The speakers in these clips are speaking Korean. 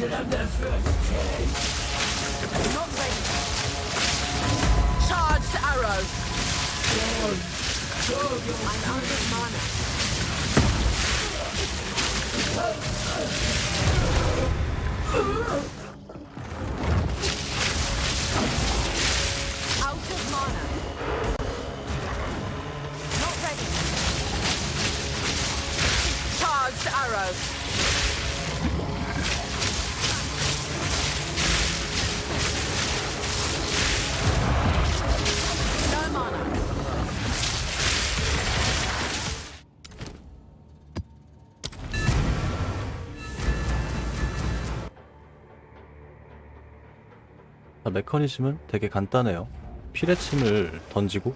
Not ready. Charged arrow. I'm out of mana. Out of mana. Not ready. Charged arrow. 메커니즘은 되게 간단해요. 피레침을 던지고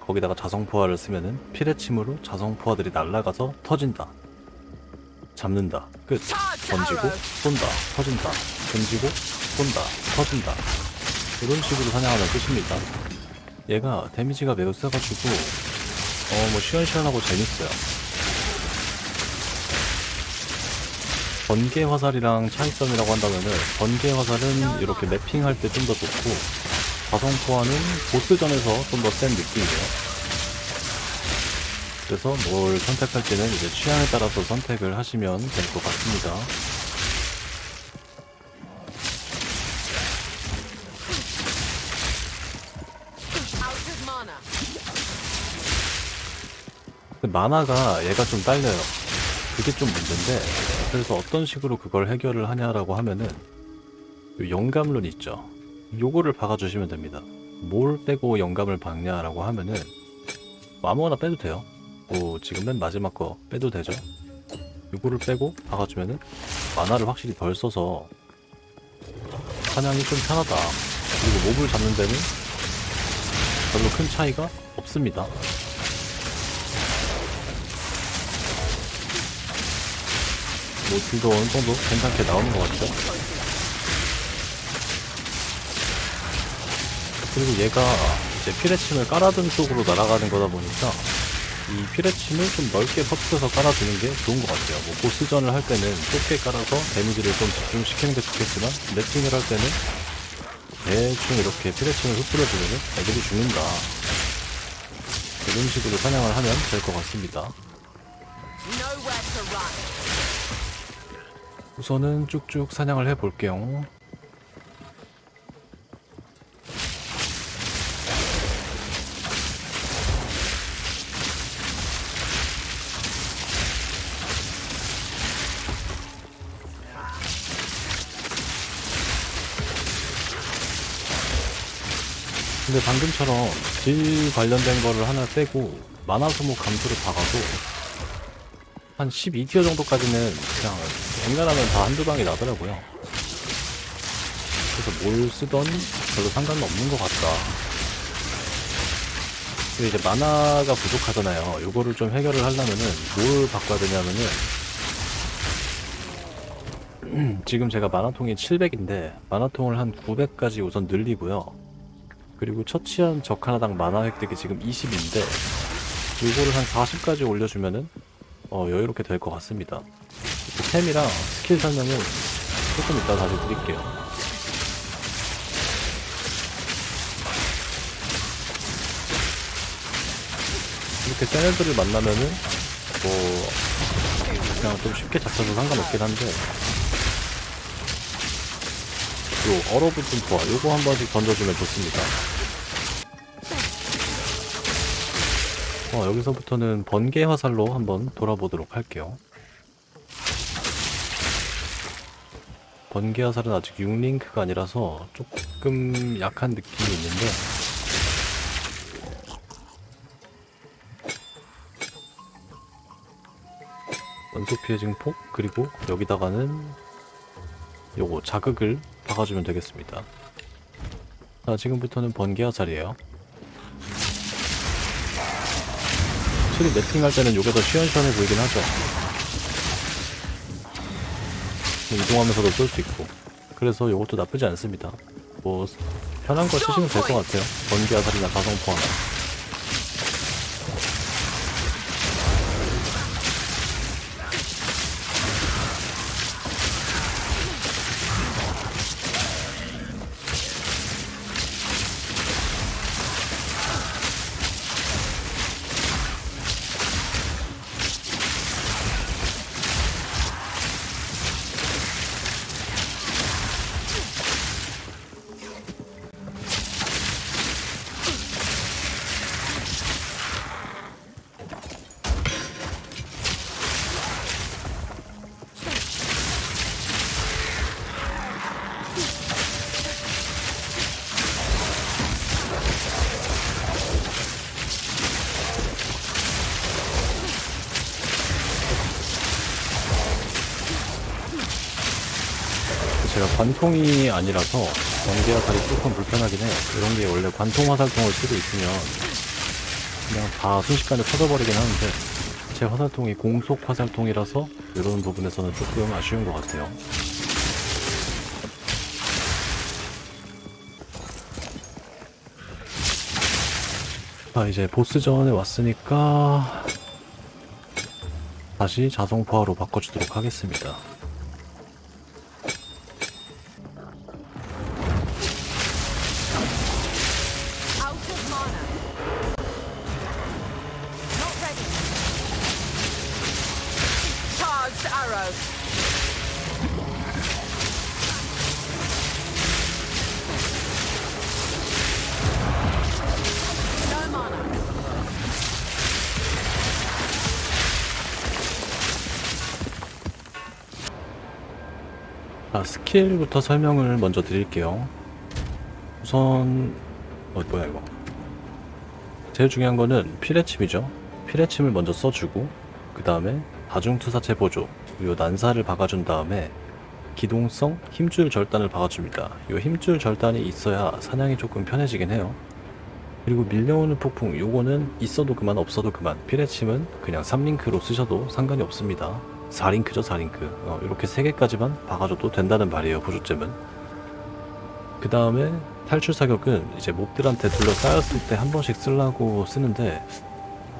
거기다가 자성포화를 쓰면은 피레침으로 자성포화들이 날아가서 터진다. 잡는다. 끝. 던지고 쏜다. 터진다. 던지고 쏜다. 터진다. 이런 식으로 사냥하는 끝입니다. 얘가 데미지가 매우 세가지고 어 뭐 시원시원하고 재밌어요. 번개 화살이랑 차이점이라고 한다면은 번개 화살은 이렇게 맵핑할 때 좀 더 좋고 자성포화는 보스전에서 좀 더 센 느낌이에요. 그래서 뭘 선택할 때는 이제 취향에 따라서 선택을 하시면 될 것 같습니다. 만화가 얘가 좀 딸려요. 그게 좀 문제인데 그래서 어떤 식으로 그걸 해결을 하냐라고 하면은 요 영감론 있죠. 요거를 박아주시면 됩니다. 뭘 빼고 영감을 박냐라고 하면은 뭐 아무거나 빼도 돼요. 뭐 지금 맨 마지막 거 빼도 되죠. 요거를 빼고 박아주면은 만화를 확실히 덜 써서 사냥이 좀 편하다. 그리고 몹을 잡는 데는 별로 큰 차이가 없습니다. 뭐 딜도 어느 정도 괜찮게 나오는 것 같죠? 그리고 얘가 이제 피레침을 깔아둔 쪽으로 날아가는 거다 보니까 이 피레침을 좀 넓게 퍼트려서 깔아주는 게 좋은 것 같아요. 뭐 보스전을 할 때는 좁게 깔아서 데미지를 좀 집중시키는 게 좋겠지만 맵핑을 할 때는 대충 이렇게 피레침을 흩뿌려주면 애들이 죽는다. 이런 식으로 사냥을 하면 될 것 같습니다. 우선은 쭉쭉 사냥을 해볼게요. 근데 방금처럼 질 관련된 거를 하나 빼고 만화 소모 감소를 박아도 한 12티어 정도까지는 그냥 엔간하면 다 한두 방이 나더라고요. 그래서 뭘 쓰던 별로 상관은 없는 것 같다. 근데 이제 만화가 부족하잖아요. 요거를 좀 해결을 하려면은 뭘 바꿔야 되냐면은 지금 제가 만화통이 700인데 만화통을 한 900까지 우선 늘리고요. 그리고 처치한 적 하나당 만화 획득이 지금 20인데 요거를 한 40까지 올려주면은 어, 여유롭게 될 것 같습니다. 그 템이랑 스킬 설명은 조금 이따 다시 드릴게요. 이렇게 센 애들을 만나면은 뭐 그냥 좀 쉽게 잡혀도 상관없긴 한데 요 얼어붙은 부하 요거 한 번씩 던져주면 좋습니다. 어, 여기서부터는 번개 화살로 한번 돌아보도록 할게요. 번개 화살은 아직 6링크가 아니라서 조금 약한 느낌이 있는데 연속 피해 증폭 그리고 여기다가는 요거 자극을 박아주면 되겠습니다. 자 지금부터는 번개 화살이에요. 확실히 매핑할 때는 요게 더 시원시원해 보이긴 하죠. 이동하면서도 쏠 수 있고. 그래서 요것도 나쁘지 않습니다. 뭐, 편한 거 쓰시면 될 것 같아요. 번개 화살이나 가성 포함. 제가 관통이 아니라서 번개 화살이 조금 불편하긴 해. 이런 게 원래 관통 화살통을 쓰고 있으면 그냥 다 순식간에 터져버리긴 하는데 제 화살통이 공속 화살통이라서 이런 부분에서는 조금 아쉬운 것 같아요. 자 이제 보스전에 왔으니까 다시 자성포화로 바꿔주도록 하겠습니다. 스킬부터 설명을 먼저 드릴게요. 우선, 어, 뭐야, 이거. 제일 중요한 거는 피레침이죠. 피레침을 먼저 써주고, 그 다음에 다중투사체 보조, 요 난사를 박아준 다음에 기동성 힘줄 절단을 박아줍니다. 요 힘줄 절단이 있어야 사냥이 조금 편해지긴 해요. 그리고 밀려오는 폭풍, 요거는 있어도 그만 없어도 그만. 피레침은 그냥 3링크로 쓰셔도 상관이 없습니다. 4링크죠, 4링크. 어, 이렇게 3개까지만 박아줘도 된다는 말이에요, 보조잼은. 그 다음에 탈출 사격은 이제 몹들한테 둘러싸였을 때 한 번씩 쓰려고 쓰는데,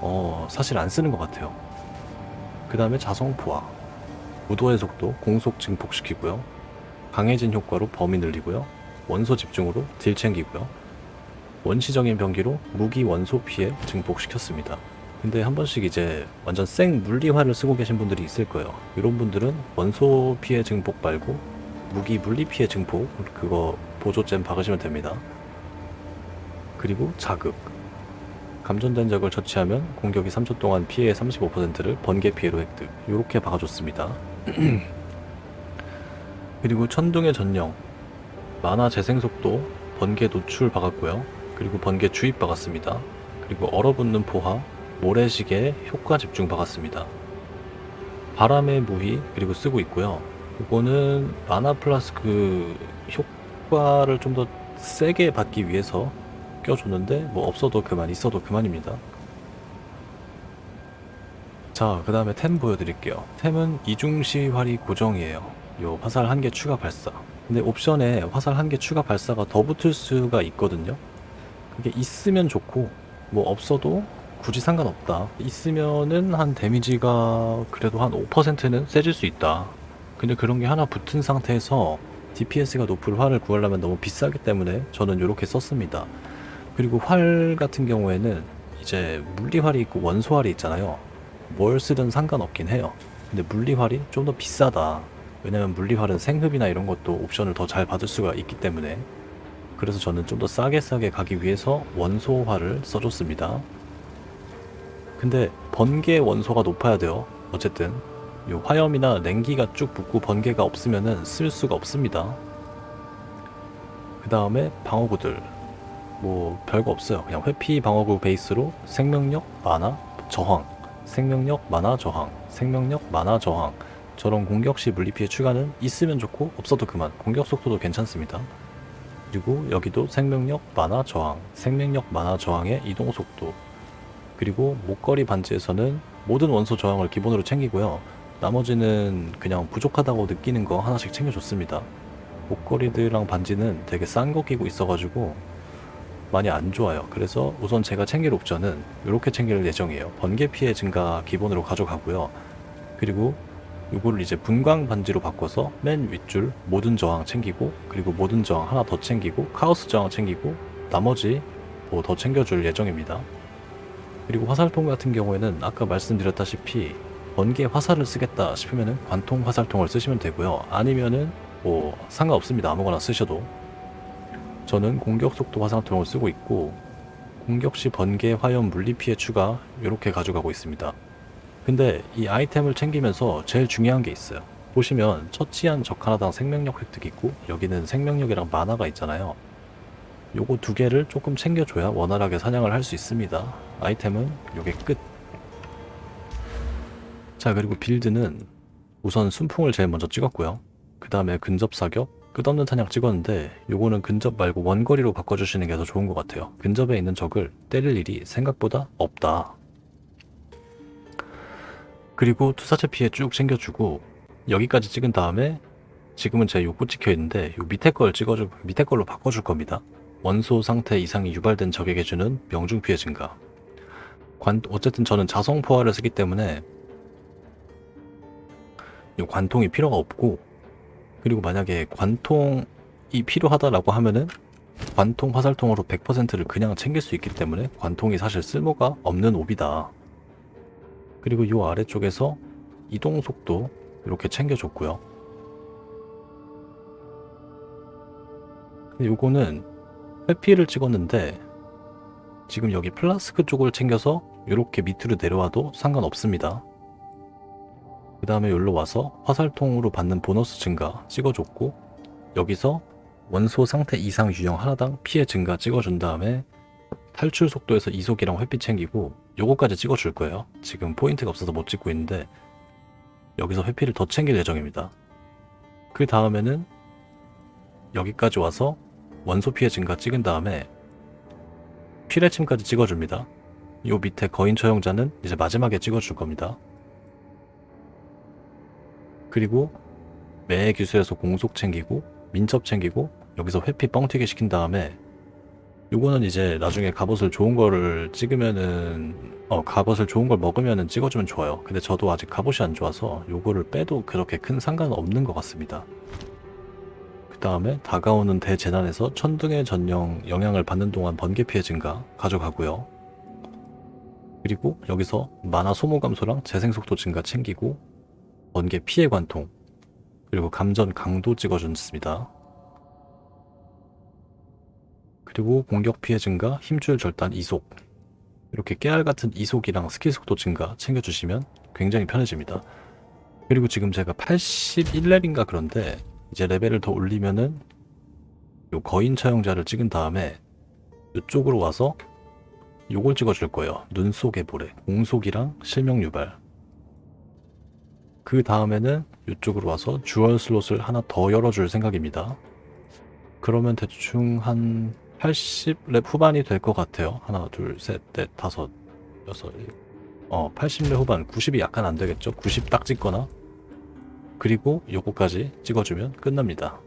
어, 사실 안 쓰는 것 같아요. 그 다음에 자성 포화. 무도의 속도 공속 증폭시키고요. 강해진 효과로 범위 늘리고요. 원소 집중으로 딜 챙기고요. 원시적인 병기로 무기 원소 피해 증폭시켰습니다. 근데 한 번씩 이제 완전 생 물리화를 쓰고 계신 분들이 있을 거예요. 이런 분들은 원소 피해 증폭 말고 무기 물리 피해 증폭 그거 보조잼 박으시면 됩니다. 그리고 자극. 감전된 적을 처치하면 공격이 3초 동안 피해의 35%를 번개 피해로 획득. 이렇게 박아줬습니다. 그리고 천둥의 전령. 만화 재생 속도, 번개 노출 박았고요. 그리고 번개 주입 박았습니다. 그리고 얼어붙는 포화, 모래시계 효과 집중 박았습니다. 바람의 무희 그리고 쓰고 있고요. 이거는 마나 플라스크 효과를 좀 더 세게 받기 위해서 껴줬는데 뭐 없어도 그만 있어도 그만입니다. 자, 그 다음에 템 보여드릴게요. 템은 이중시 활이 고정이에요. 요 화살 한 개 추가 발사. 근데 옵션에 화살 한 개 추가 발사가 더 붙을 수가 있거든요. 그게 있으면 좋고 뭐 없어도 굳이 상관없다. 있으면은 한 데미지가 그래도 한 5%는 세질 수 있다. 근데 그런 게 하나 붙은 상태에서 DPS가 높을 활을 구하려면 너무 비싸기 때문에 저는 이렇게 썼습니다. 그리고 활 같은 경우에는 이제 물리활이 있고 원소활이 있잖아요. 뭘 쓰든 상관없긴 해요. 근데 물리활이 좀 더 비싸다. 왜냐면 물리활은 생흡이나 이런 것도 옵션을 더 잘 받을 수가 있기 때문에 그래서 저는 좀 더 싸게 싸게 가기 위해서 원소화를 써줬습니다. 근데 번개 원소가 높아야 돼요. 어쨌든 요 화염이나 냉기가 쭉 붙고 번개가 없으면은 쓸 수가 없습니다. 그 다음에 방어구들 뭐 별거 없어요. 그냥 회피 방어구 베이스로 생명력, 만화, 저항, 생명력, 만화, 저항, 생명력, 만화, 저항 저런 공격 시 물리 피해 추가는 있으면 좋고 없어도 그만. 공격 속도도 괜찮습니다. 그리고 여기도 생명력, 만화, 저항, 생명력, 만화, 저항의 이동 속도. 그리고 목걸이 반지에서는 모든 원소 저항을 기본으로 챙기고요. 나머지는 그냥 부족하다고 느끼는 거 하나씩 챙겨줬습니다. 목걸이들랑 반지는 되게 싼 거 끼고 있어가지고 많이 안 좋아요. 그래서 우선 제가 챙길 옵션은 이렇게 챙길 예정이에요. 번개 피해 증가 기본으로 가져가고요. 그리고 이거를 이제 분광 반지로 바꿔서 맨 윗줄 모든 저항 챙기고 그리고 모든 저항 하나 더 챙기고 카오스 저항 챙기고 나머지 뭐 더 챙겨줄 예정입니다. 그리고 화살통 같은 경우에는 아까 말씀드렸다시피 번개 화살을 쓰겠다 싶으면은 관통 화살통을 쓰시면 되고요. 아니면은 뭐 상관없습니다. 아무거나 쓰셔도 저는 공격 속도 화살통을 쓰고 있고 공격 시 번개 화염 물리 피해 추가 이렇게 가져가고 있습니다. 근데 이 아이템을 챙기면서 제일 중요한 게 있어요. 보시면 처치한 적 하나당 생명력 획득 있고 여기는 생명력이랑 만화가 있잖아요. 요거 두 개를 조금 챙겨줘야 원활하게 사냥을 할 수 있습니다. 아이템은 요게 끝. 자 그리고 빌드는 우선 순풍을 제일 먼저 찍었고요. 그 다음에 근접 사격, 끝없는 탄약 찍었는데 요거는 근접 말고 원거리로 바꿔주시는 게 더 좋은 것 같아요. 근접에 있는 적을 때릴 일이 생각보다 없다. 그리고 투사체 피해 쭉 챙겨주고 여기까지 찍은 다음에 지금은 제 요거 찍혀 있는데 요 밑에 걸 찍어줄 밑에 걸로 바꿔줄 겁니다. 원소 상태 이상이 유발된 적에게 주는 명중 피해 증가. 관 어쨌든 저는 자성 포화를 쓰기 때문에 요 관통이 필요가 없고 그리고 만약에 관통이 필요하다라고 하면은 관통 화살통으로 100%를 그냥 챙길 수 있기 때문에 관통이 사실 쓸모가 없는 옵이다. 그리고 요 아래쪽에서 이동 속도 이렇게 챙겨줬고요. 요거는 회피를 찍었는데 지금 여기 플라스크 쪽을 챙겨서 이렇게 밑으로 내려와도 상관없습니다. 그 다음에 여기로 와서 화살통으로 받는 보너스 증가 찍어줬고 여기서 원소 상태 이상 유형 하나당 피해 증가 찍어준 다음에 탈출 속도에서 이속이랑 회피 챙기고 요거까지 찍어줄 거예요. 지금 포인트가 없어서 못 찍고 있는데 여기서 회피를 더 챙길 예정입니다. 그 다음에는 여기까지 와서 원소 피해 증가 찍은 다음에 피레침까지 찍어줍니다. 요 밑에 거인 처형자는 이제 마지막에 찍어줄 겁니다. 그리고 매 기수에서 공속 챙기고 민첩 챙기고 여기서 회피 뻥튀기 시킨 다음에 요거는 이제 나중에 갑옷을 좋은 거를 찍으면은 어 갑옷을 좋은 걸 먹으면은 찍어주면 좋아요. 근데 저도 아직 갑옷이 안 좋아서 요거를 빼도 그렇게 큰 상관은 없는 것 같습니다. 그 다음에 다가오는 대재난에서 천둥의 전령 영향을 받는 동안 번개 피해 증가 가져가고요. 그리고 여기서 만화 소모 감소랑 재생 속도 증가 챙기고 번개 피해 관통 그리고 감전 강도 찍어줬습니다. 그리고 공격 피해 증가, 힘줄 절단 이속 이렇게 깨알 같은 이속이랑 스킬 속도 증가 챙겨주시면 굉장히 편해집니다. 그리고 지금 제가 81렙인가 그런데 이제 레벨을 더 올리면은 요 거인 처형자를 찍은 다음에 이쪽으로 와서 요걸 찍어줄 거예요. 눈 속의 모래, 공속이랑 실명 유발. 그 다음에는 이쪽으로 와서 주얼 슬롯을 하나 더 열어줄 생각입니다. 그러면 대충 한 80렙 후반이 될 것 같아요. 하나, 둘, 셋, 넷, 다섯, 여섯. 어, 80렙 후반. 90이 약간 안 되겠죠? 90 딱 찍거나. 그리고 요거까지 찍어주면 끝납니다.